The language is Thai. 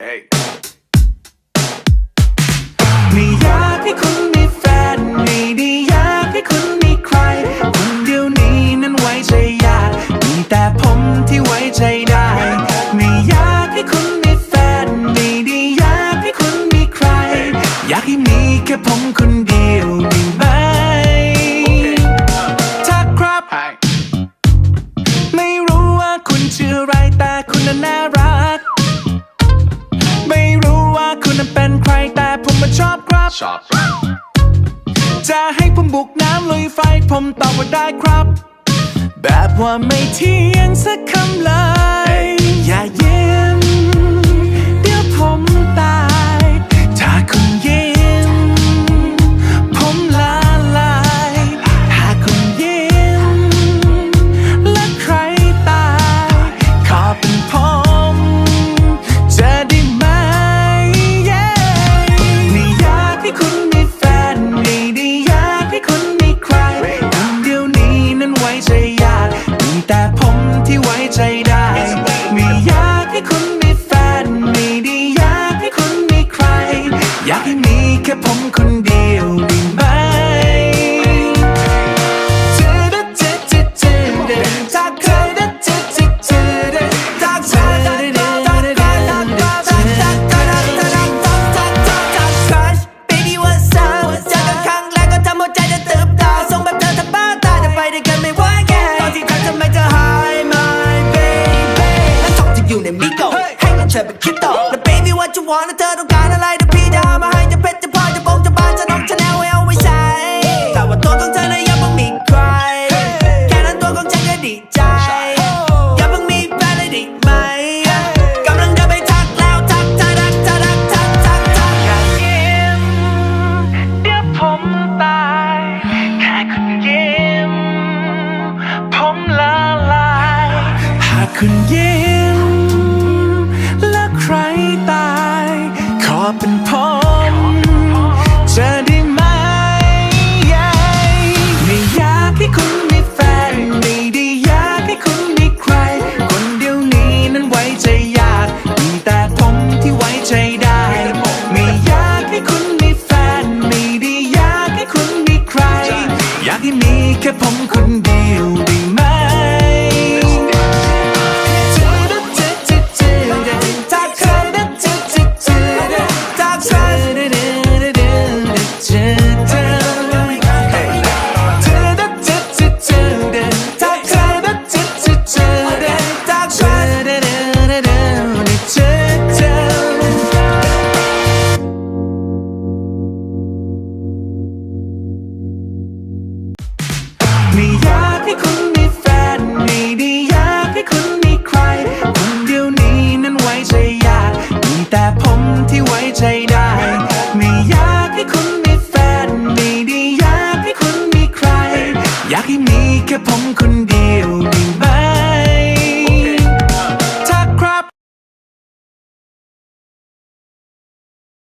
Hey. ไม่อยากให้คุณมีแฟนไม่ได้อยากให้คุณมีใคร คนเดียวนี้นั้นไว้ใจยาก มีแต่ผมที่ไว้ใจได้ ไม่อยากให้คุณมีแฟนไม่ได้อยากให้คุณมีใคร อยากให้มีแค่ผมคนเดียวได้ไหมถ้าครับ Hi. ไม่รู้ว่าคุณชื่ออะไรแต่คุณน่ะน่ารัก ชอบ จะให้ผมบุกน้ำลุยไฟผมตอบว่าได้ครับ แบบว่าไม่เที่ยงสักคำเลย อย่าเยี่ยม baby what you want แล้วเธอต้องการอะไรเดี๋ยวพี่จะหามาให้จะเพชรจะพลอยจะบงจะบานจะน้องจะแนวให้เอาไว้ใช้แต่ว่าตัวของเธอน่ะยังไม่มีใคร แค่นั้นตัวของฉันก็ดีใจ อย่าเพิ่งมีแฟนเลยได้ไหมกำลังเดินไปทักแล้วทักทักทักทักทักทักทักอย่ายิ้มเดี๋ยวผมตายแค่คุณยิ้มผมละลายหากคุณยิ้ม